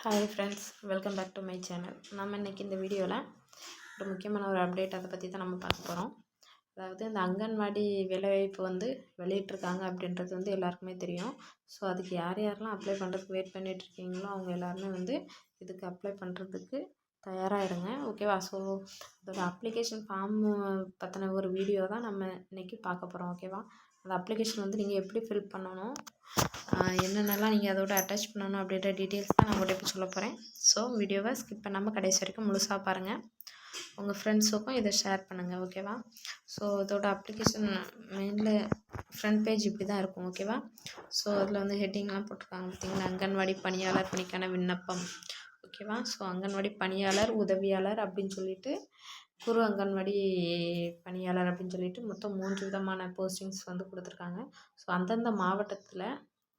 Hi friends welcome back to my channel நம்ம இன்றைக்கி இந்த வீடியோவில் ஒரு முக்கியமான ஒரு அப்டேட் அதை பற்றி தான் நம்ம பார்க்க போகிறோம் அதாவது இந்த அங்கன்வாடி வேலைவாய்ப்பு வந்து வெளியிட்ருக்காங்க அப்படின்றது வந்து எல்லாருக்குமே தெரியும். ஸோ அதுக்கு யார் யாரெல்லாம் அப்ளை பண்ணுறதுக்கு வெயிட் பண்ணிகிட்ருக்கீங்களோ அவங்க எல்லாருமே வந்து இதுக்கு அப்ளை பண்ணுறதுக்கு தயாராகிடுங்க ஓகேவா ஸோ அதோட அப்ளிகேஷன் ஃபார்ம் பற்றின ஒரு வீடியோ தான் நம்ம இன்றைக்கி பார்க்க போகிறோம் ஓகேவா அந்த அப்ளிகேஷன் வந்து நீங்கள் எப்படி ஃபில் பண்ணணும் என்னென்னலாம் நீங்கள் அதோட அட்டாச் பண்ணணும் அப்படின்ற டீட்டெயில்ஸ் தான் நான் உங்கள்கிட்ட இப்போ சொல்ல போகிறேன் ஸோ வீடியோவை ஸ்கிப் பண்ணாமல் கடைசி வரைக்கும் முழுசாக பாருங்கள் உங்கள் ஃப்ரெண்ட்ஸுக்கும் இதை ஷேர் பண்ணுங்கள் ஓகேவா ஸோ இதோட அப்ளிகேஷன் மெயினில் ஃப்ரண்ட் பேஜ் இப்படி தான் இருக்கும் ஓகேவா ஸோ அதில் வந்து ஹெட்டிங்லாம் போட்டிருக்காங்க பார்த்தீங்களா? அங்கன்வாடி பணியாளர் பணிக்கான விண்ணப்பம் ஓகேவா ஸோ அங்கன்வாடி பணியாளர் உதவியாளர் அப்படின்னு சொல்லிட்டு குரு அங்கன்வாடி பணியாளர் அப்படின்னு சொல்லிட்டு மொத்தம் மூன்று விதமான போஸ்டிங்ஸ் வந்து கொடுத்துருக்காங்க. ஸோ அந்தந்த மாவட்டத்தில்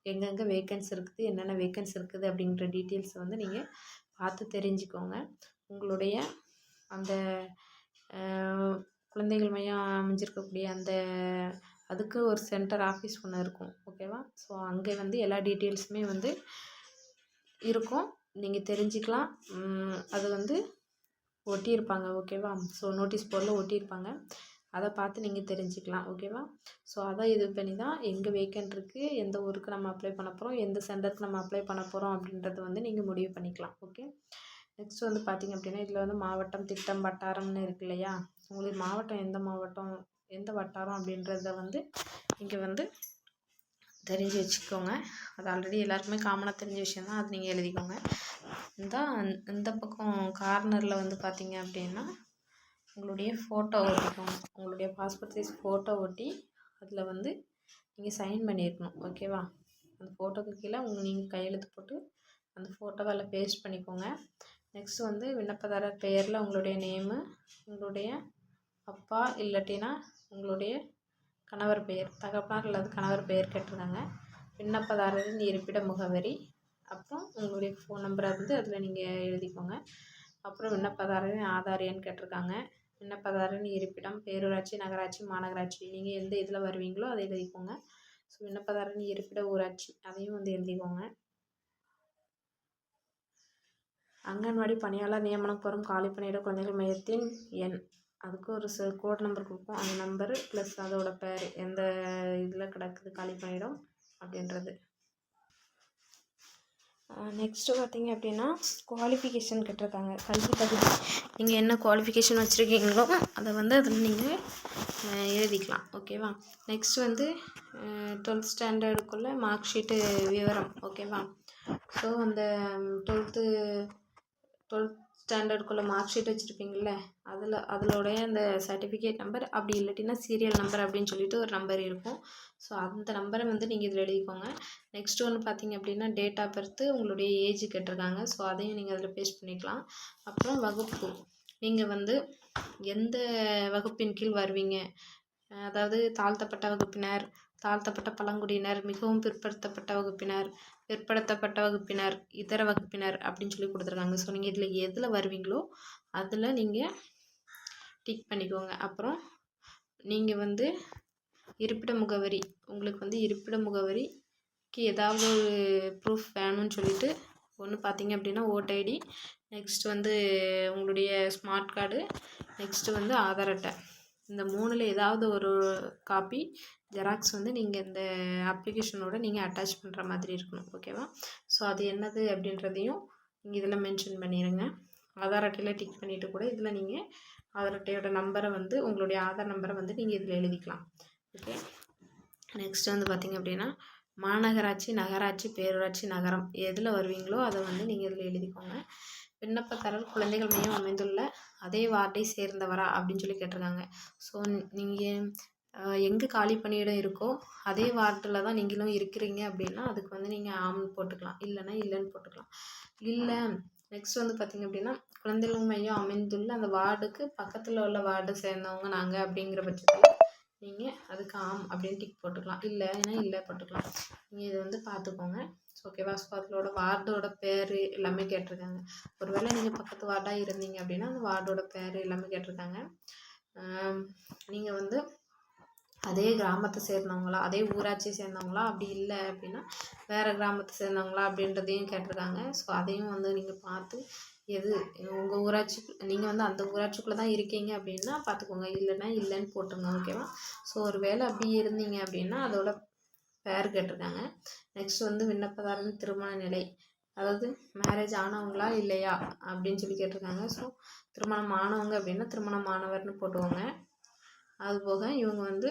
எங்கெங்கே வேக்கன்ஸ் இருக்குது என்னென்ன வேக்கன்ஸ் இருக்குது அப்படின்ற டீட்டெயில்ஸ் வந்து நீங்கள் பார்த்து தெரிஞ்சுக்கோங்க. உங்களுடைய அந்த குழந்தைகள் மையம் அமைஞ்சிருக்கக்கூடிய அந்த அதுக்கு ஒரு சென்டர் ஆஃபீஸ் ஒன்று இருக்கும். ஓகேவா ஸோ அங்கே வந்து எல்லா டீட்டெயில்ஸுமே வந்து இருக்கும். நீங்கள் தெரிஞ்சுக்கலாம். அது வந்து ஒட்டியிருப்பாங்க ஓகேவா? ஸோ நோட்டீஸ் போர்டில் ஒட்டியிருப்பாங்க. அதை பார்த்து நீங்கள் தெரிஞ்சுக்கலாம் ஓகேவா? ஸோ அதை இது பண்ணி தான் எங்கே வேக்கன்ட் இருக்குது எந்த ஊருக்கு நம்ம அப்ளை பண்ண போகிறோம் எந்த சென்டருக்கு நம்ம அப்ளை பண்ண போகிறோம் அப்படின்றத வந்து நீங்கள் முடிவு பண்ணிக்கலாம் ஓகே? நெக்ஸ்ட் வந்து பார்த்திங்க அப்படின்னா இதில் வந்து மாவட்டம் திட்டம் வட்டாரம்னு இருக்கு இல்லையா? உங்களுக்கு மாவட்டம் எந்த மாவட்டம் எந்த வட்டாரம் அப்படின்றத வந்து இங்கே வந்து தெரிஞ்சு வச்சுக்கோங்க. அது ஆல்ரெடி எல்லாருக்குமே காமனாக தெரிஞ்ச விஷயம் தான் அது நீங்கள் எழுதிக்கோங்க. இந்த இந்த பக்கம் கார்னரில் வந்து பார்த்தீங்க அப்படின்னா உங்களுடைய ஃபோட்டோ ஒட்டிக்கோங்க. உங்களுடைய பாஸ்போர்ட் சைஸ் ஃபோட்டோ ஒட்டி அதில் வந்து நீங்கள் சைன் பண்ணியிருக்கணும் ஓகேவா அந்த ஃபோட்டோக்கு கீழே உங்கள் நீங்கள் கையெழுத்து போட்டு அந்த ஃபோட்டோவை அதில் பேஸ்ட் பண்ணிக்கோங்க. நெக்ஸ்ட் வந்து விண்ணப்பதாரர் பெயரில் உங்களுடைய நேமு உங்களுடைய அப்பா இல்லாட்டினா உங்களுடைய கணவர் பெயர் தகப்பனார் அல்லது கணவர் பெயர் கேட்டிருக்காங்க. விண்ணப்பதாரரின் இருப்பிட முகவரி. அப்புறம் உங்களுடைய ஃபோன் நம்பரை வந்து அதில் நீங்கள் எழுதிக்கோங்க. அப்புறம் விண்ணப்பதாரரின் ஆதார் எண் கேட்டிருக்காங்க. விண்ணப்பதாரரின் இருப்பிடம் பேரூராட்சி நகராட்சி மாநகராட்சி. நீங்கள் எந்த இதில் வருவீங்களோ அதை எழுதிக்கோங்க. ஸோ விண்ணப்பதாரரின் இருப்பிட ஊராட்சி அதையும் வந்து எழுதிக்கோங்க. அங்கன்வாடி பணியாளர் நியமனம் பெறும் காலி பணியிட குழந்தைகள் மையத்தின் எண் அதுக்கு ஒரு ச கோட் நம்பர் கொடுப்போம். அந்த நம்பரு ப்ளஸ் அதோட பேர் எந்த இதில் கிடக்குது காலி பண்ணிடும் அப்படின்றது. நெக்ஸ்ட்டு பார்த்தீங்க அப்படின்னா குவாலிஃபிகேஷன் கேட்டிருக்காங்க. கல்வி தகுதி நீங்கள் என்ன குவாலிஃபிகேஷன் வச்சுருக்கீங்களோ அதை வந்து அதில் நீங்கள் எழுதிக்கலாம். ஓகேவா நெக்ஸ்ட் வந்து டுவெல்த் ஸ்டாண்டர்டுக்குள்ளே மார்க் ஷீட்டு விவரம். ஓகேவா ஸோ அந்த டுவெல்த்து டுவெல்த் ஸ்டாண்டர்டுக்குள்ளே மார்க் ஷீட் வச்சுருப்பீங்கள அதில் அதிலோடைய அந்த சர்டிஃபிகேட் நம்பர் அப்படி இல்லாட்டினா சீரியல் நம்பர் அப்படின்னு சொல்லிட்டு ஒரு நம்பர் இருக்கும். ஸோ அந்த நம்பரை வந்து நீங்கள் இதில் எழுதிக்கோங்க. நெக்ஸ்ட் ஒன்று பார்த்தீங்க அப்படின்னா டேட் ஆஃப் பர்த்து உங்களுடைய ஏஜ் கேட்டிருக்காங்க. ஸோ அதையும் நீங்கள் அதில் பேஸ்ட் பண்ணிக்கலாம். அப்புறம் வகுப்பு. நீங்கள் வந்து எந்த வகுப்பின் கீழ் வருவீங்க? அதாவது தாழ்த்தப்பட்ட வகுப்பினர் தாழ்த்தப்பட்ட பழங்குடியினர் மிகவும் பிற்படுத்தப்பட்ட வகுப்பினர் பிற்படுத்தப்பட்ட வகுப்பினர் இதர வகுப்பினர் அப்படின்னு சொல்லி கொடுத்துருக்காங்க. ஸோ நீங்கள் இதில் எதில் வருவீங்களோ அதில் நீங்கள் டிக் பண்ணிக்கோங்க. அப்புறம் நீங்கள் வந்து இருப்பிட முகவரி உங்களுக்கு வந்து இருப்பிட முகவரிக்கு ஏதாவது ஒரு ப்ரூஃப் வேணும்னு சொல்லிட்டு ஒன்று பார்த்தீங்க அப்படின்னா ஓட் ஐடி நெக்ஸ்ட் வந்து உங்களுடைய ஸ்மார்ட் கார்டு நெக்ஸ்ட்டு வந்து ஆதார் அட்டை. இந்த மூணில் ஏதாவது ஒரு காப்பி ஜெராக்ஸ் வந்து நீங்கள் இந்த அப்ளிகேஷனோட நீங்கள் அட்டாச் பண்ணுற மாதிரி இருக்கணும் ஓகேவா ஸோ அது என்னது அப்படின்றதையும் நீங்கள் இதில் மென்ஷன் பண்ணிடுங்க ஆதார் அட்டையில் டிக் பண்ணிவிட்டு கூட இதில் நீங்கள் ஆதார் அட்டையோட நம்பரை வந்து உங்களுடைய ஆதார் நம்பரை வந்து நீங்கள் இதில் எழுதிக்கலாம் ஓகே நெக்ஸ்ட் வந்து பார்த்திங்க அப்படின்னா மாநகராட்சி நகராட்சி பேரூராட்சி நகரம் எதில் வருவீங்களோ அதை வந்து நீங்கள் இதில் எழுதிக்கோங்க. விண்ணப்பதாரர் குழந்தைகள் மையம் அமைந்துள்ள அதே வார்டை சேர்ந்தவரா அப்படின்னு சொல்லி கேட்டிருக்காங்க. ஸோ நீங்கள் எங்கே காலி பணியிடம் இருக்கோ அதே வார்டில் தான் நீங்களும் இருக்கிறீங்க அப்படின்னா அதுக்கு வந்து நீங்கள் ஆம்னு போட்டுக்கலாம். இல்லைன்னா இல்லைன்னு போட்டுக்கலாம். இல்லை நெக்ஸ்ட் வந்து பார்த்திங்க அப்படின்னா குழந்தைகள் மையம் அமைந்துள்ள அந்த வார்டுக்கு பக்கத்தில் உள்ள வார்டை சேர்ந்தவங்க நாங்கள் அப்படிங்கிற பட்சத்தில் நீங்கள் அதுக்கு ஆம் அப்படின்னு டிக் போட்டுக்கலாம். இல்லைன்னா இல்லை போட்டுக்கலாம். நீங்கள் இதை வந்து பார்த்துக்கோங்க ஓகேவா ஸோ அதோட வார்டோட பேர் எல்லாமே கேட்டிருக்காங்க. ஒருவேளை நீங்கள் பக்கத்து வார்டாக இருந்தீங்க அப்படின்னா அந்த வார்டோட பேர் எல்லாமே கேட்டிருக்காங்க. நீங்கள் வந்து அதே கிராமத்தை சேர்ந்தவங்களா அதே ஊராட்சியை சேர்ந்தவங்களா அப்படி இல்லை அப்படின்னா வேறு கிராமத்தை சேர்ந்தவங்களா அப்படின்றதையும் கேட்டிருக்காங்க. ஸோ அதையும் வந்து நீங்கள் பார்த்து எது உங்கள் ஊராட்சி நீங்கள் வந்து அந்த ஊராட்சிக்குள்ளே தான் இருக்கீங்க அப்படின்னா பார்த்துக்கோங்க. இல்லைன்னா இல்லைன்னு போட்டுருங்க ஓகேவா ஸோ ஒரு வேளை அப்படி இருந்தீங்க அப்படின்னா அதோட பேர் கேட்டிருக்காங்க. நெக்ஸ்ட் வந்து விண்ணப்பதாரன் திருமண நிலை. அதாவது மேரேஜ் ஆனவங்களா இல்லையா அப்படின்னு சொல்லி கேட்டிருக்காங்க. ஸோ திருமணம் ஆனவங்க அப்படின்னா திருமணம் ஆனவர்னு போட்டுவோங்க அதுபோக இவங்க வந்து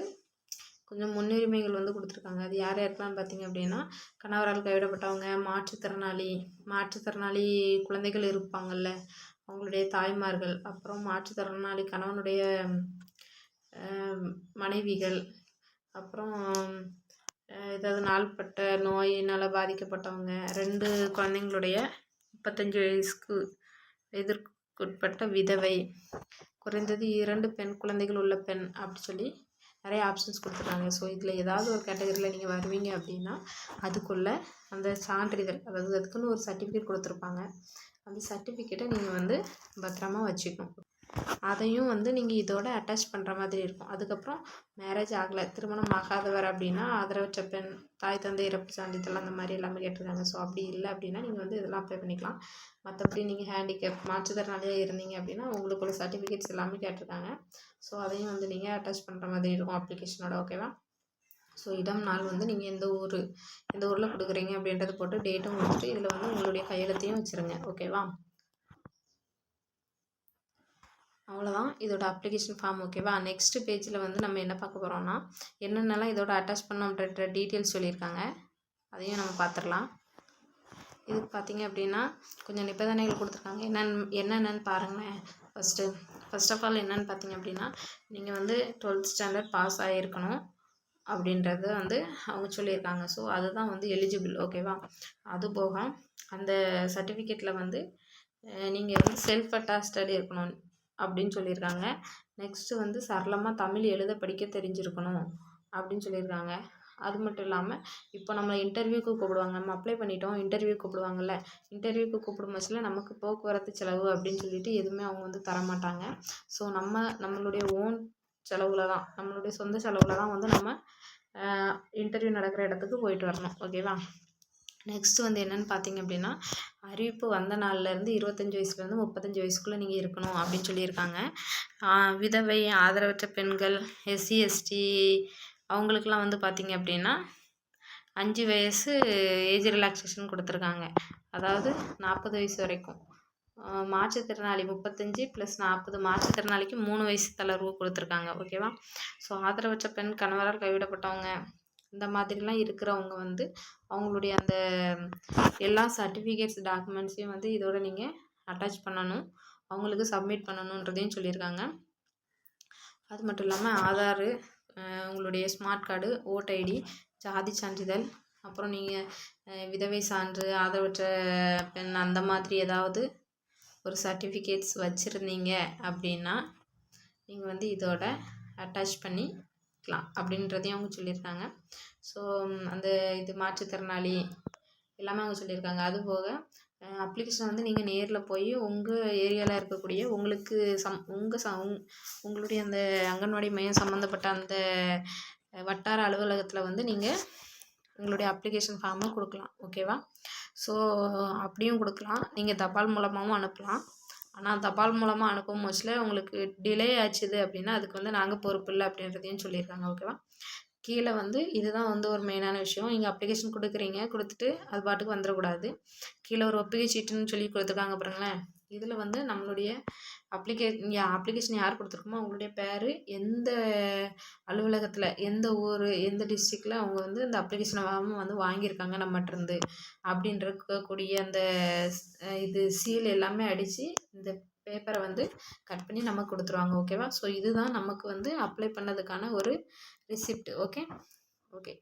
கொஞ்சம் முன்னுரிமைகள் வந்து கொடுத்துருக்காங்க. அது யார் யாருக்கெல்லாம் பார்த்தீங்க அப்படின்னா கணவரால் கைவிடப்பட்டவங்க மாற்றுத்திறனாளி மாற்றுத்திறனாளி குழந்தைகள் இருப்பாங்கள்ல அவங்களுடைய தாய்மார்கள் அப்புறம் மாற்றுத்திறனாளி கணவனுடைய மனைவிகள் அப்புறம் ஏதாவது நாள்பட்ட நோயினால் பாதிக்கப்பட்டவங்க ரெண்டு குழந்தைங்களுடைய முப்பத்தஞ்சு வயசுக்கு வயதிற்குட்பட்ட விதவை குறைந்தது இரண்டு பெண் குழந்தைகள் உள்ள பெண் அப்படி சொல்லி நிறைய ஆப்ஷன்ஸ் கொடுத்துருக்காங்க. ஸோ இதில் ஏதாவது ஒரு கேட்டகரியில் நீங்கள் வருவீங்க அப்படின்னா அதுக்குள்ளே அந்த சான்றிதழ் அதாவது அதுக்குன்னு ஒரு சர்டிஃபிகேட் கொடுத்துருப்பாங்க. அந்த சர்டிஃபிகேட்டை நீங்கள் வந்து பத்திரமா வச்சுக்கணும். அதையும் வந்து நீங்கள் இதோட அட்டாச் பண்ணுற மாதிரி இருக்கும். அதுக்கப்புறம் மேரேஜ் ஆகலை திருமணம் ஆகாதவர் அப்படின்னா ஆதரவற்ற பெண் தாய் தந்தை இறப்பு சான்றிதழ் அந்த மாதிரி எல்லாமே கேட்டிருக்காங்க. ஸோ அப்படி இல்லை அப்படின்னா நீங்கள் வந்து இதெல்லாம் அப்ளை பண்ணிக்கலாம். மற்றபடி நீங்கள் ஹேண்டிகேப் மாற்றுத்திறனாளியாக இருந்தீங்க அப்படின்னா உங்களுக்குள்ள சர்டிஃபிகேட்ஸ் எல்லாமே கேட்டிருக்காங்க. ஸோ அதையும் வந்து நீங்கள் அட்டாச் பண்ணுற மாதிரி இருக்கும் அப்ளிகேஷனோட ஓகேவா ஸோ இடம் நாள் வந்து நீங்கள் எந்த ஊர் எந்த ஊரில் கொடுக்குறீங்க அப்படின்றத போட்டு டேட்டும் கொடுத்துட்டு இதில் வந்து உங்களுடைய கையெழுத்தையும் வச்சுருங்க ஓகேவா அவ்வளோதான் இதோட அப்ளிகேஷன் ஃபார்ம் ஓகேவா நெக்ஸ்ட் பேஜில் வந்து நம்ம என்ன பார்க்க போகிறோம்னா என்னென்னலாம் இதோட அட்டாச் பண்ணோன்ற டீட்டெயில்ஸ் சொல்லியிருக்காங்க. அதையும் நம்ம பார்த்துடலாம். இதுக்கு பார்த்தீங்க அப்படின்னா கொஞ்சம் நிபந்தனைகள் கொடுத்துருக்காங்க. என்னென்னு என்னென்னு பாருங்களேன். ஃபஸ்ட்டு ஃபஸ்ட் ஆஃப் ஆல் என்னென்னு பார்த்தீங்க அப்படின்னா நீங்கள் வந்து டுவெல்த் ஸ்டாண்டர்ட் பாஸ் ஆகியிருக்கணும் அப்படின்றது வந்து அவங்க சொல்லியிருக்காங்க. ஸோ அதுதான் வந்து எலிஜிபிள் ஓகேவா அது போக அந்த சர்டிஃபிகேட்டில் வந்து நீங்கள் வந்து செல்ஃப் அட்டாஸ்டட் இருக்கணும். அப்படின்னு சொல்லியிருக்காங்க. நெக்ஸ்ட்டு வந்து சரளமாக தமிழ் எழுத படிக்க தெரிஞ்சிருக்கணும் அப்படின்னு சொல்லியிருக்காங்க. அது மட்டும் இல்லாமல் இப்போ நம்ம இன்டர்வியூக்கு கூப்பிடுவாங்க. நம்ம அப்ளை பண்ணிட்டோம் இன்டர்வியூ கூப்பிடுவாங்கல்ல. இன்டர்வியூக்கு கூப்பிடும் பட்சத்தில் நமக்கு போக்குவரத்து செலவு அப்படின்னு சொல்லிட்டு எதுவுமே அவங்க வந்து தரமாட்டாங்க. ஸோ நம்ம நம்மளுடைய ஓன் செலவில் தான் நம்மளுடைய சொந்த செலவில் தான் வந்து நம்ம இன்டர்வியூ நடக்கிற இடத்துக்கு போயிட்டு வரணும். ஓகேவா நெக்ஸ்ட்டு வந்து என்னென்னு பார்த்தீங்க அப்படின்னா அறிவிப்பு வந்த நாள்லேருந்து இருபத்தஞ்சி வயசுலேருந்து முப்பத்தஞ்சு வயசுக்குள்ளே நீங்கள் இருக்கணும் அப்படின்னு சொல்லியிருக்காங்க. விதவை ஆதரவற்ற பெண்கள் எஸ்சி எஸ்டி அவங்களுக்குலாம் வந்து பார்த்திங்க அப்படின்னா அஞ்சு வயசு ஏஜ் ரிலாக்ஸேஷன் கொடுத்துருக்காங்க. அதாவது நாற்பது வயசு வரைக்கும். மாற்றுத்திறனாளி முப்பத்தஞ்சு ப்ளஸ் நாற்பது மாற்றுத்திறனாளிக்கு மூணு வயசு தளர்வு கொடுத்துருக்காங்க. ஓகேவா ஸோ ஆதரவற்ற பெண் கணவரால் கைவிடப்பட்டவங்க இந்த மாதிரிலாம் இருக்கிறவங்க வந்து அவங்களுடைய அந்த எல்லா சர்டிஃபிகேட்ஸ் டாக்குமெண்ட்ஸையும் வந்து இதோட நீங்கள் அட்டாச் பண்ணணும். அவங்களுக்கு சப்மிட் பண்ணணுன்றதையும் சொல்லியிருக்காங்க. அது மட்டும் இல்லாமல் ஆதாரு உங்களுடைய ஸ்மார்ட் கார்டு ஓட் ஐடி ஜாதி சான்றிதழ் அப்புறம் நீங்கள் விதவை சான்று ஆதரவற்ற பெண் அந்த மாதிரி ஏதாவது ஒரு சர்டிஃபிகேட்ஸ் வச்சுருந்தீங்க அப்படின்னா நீங்கள் வந்து இதோட அட்டாச் பண்ணி பண்ணிக்கலாம் அப்படின்றதையும் அவங்க சொல்லியிருக்காங்க. ஸோ அந்த இது மாற்றுத்திறனாளி எல்லாமே அவங்க சொல்லியிருக்காங்க. அதுபோக அப்ளிகேஷன் வந்து நீங்கள் நேரில் போய் உங்கள் ஏரியாவில் இருக்கக்கூடிய உங்களுக்கு சம் உங்கள் ச உங்களுடைய அந்த அங்கன்வாடி மையம் சம்மந்தப்பட்ட அந்த வட்டார அலுவலகத்தில் வந்து நீங்கள் உங்களுடைய அப்ளிகேஷன் ஃபார்மை கொடுக்கலாம். ஓகேவா ஸோ அப்படியும் கொடுக்கலாம். நீங்கள் தபால் மூலமாகவும் அனுப்பலாம். ஆனால் தபால் மூலமாக அனுப்பும் மோஸ்ட்ல உங்களுக்கு டிலே ஆச்சுது அப்படின்னா அதுக்கு வந்து நாங்கள் பொறுப்பு இல்லை அப்படின்றதையும் சொல்லியிருக்காங்க ஓகேவா கீழே வந்து இதுதான் வந்து ஒரு மெயினான விஷயம். நீங்கள் அப்ளிகேஷன் கொடுக்குறீங்க கொடுத்துட்டு அது பாட்டுக்கு வந்துடக்கூடாது. கீழே ஒரு ஒப்புகை சீட்டுன்னு சொல்லி கொடுத்துருக்காங்க பாருங்களேன். இதில் வந்து நம்மளுடைய அப்ளிகே அப்ளிகேஷன் யார் கொடுத்துருக்கோமோ அவங்களுடைய பேர் எந்த அலுவலகத்தில் எந்த ஊர் எந்த டிஸ்ட்ரிக்டில் அவங்க வந்து இந்த அப்ளிகேஷனை வந்து வாங்கியிருக்காங்க நம்மகிட்டருந்து அப்படின்றக்கூடிய அந்த இது சீல் எல்லாமே அடித்து இந்த பேப்பரை வந்து கட் பண்ணி நமக்கு கொடுத்துருவாங்க ஓகேவா ஸோ இதுதான் நமக்கு வந்து அப்ளை பண்ணதுக்கான ஒரு ரிசிப்ட் ஓகே ஓகே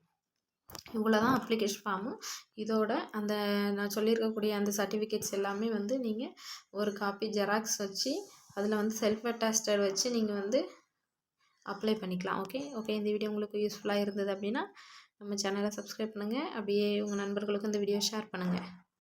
இவ்வளோ தான் அப்ளிகேஷன் ஃபார்மு இதோட அந்த நான் சொல்லியிருக்கக்கூடிய அந்த சர்டிஃபிகேட்ஸ் எல்லாமே வந்து நீங்கள் ஒரு காப்பி ஜெராக்ஸ் வச்சு அதில் வந்து செல்ஃப் அட்டாஸ்டர் வச்சு நீங்கள் வந்து அப்ளை பண்ணிக்கலாம். ஓகே ஓகே இந்த வீடியோ உங்களுக்கு யூஸ்ஃபுல்லாக இருந்தது அப்படின்னா நம்ம சேனலை சப்ஸ்கிரைப் பண்ணுங்கள் அப்படியே உங்கள் நண்பர்களுக்கும் இந்த வீடியோ ஷேர் பண்ணுங்கள்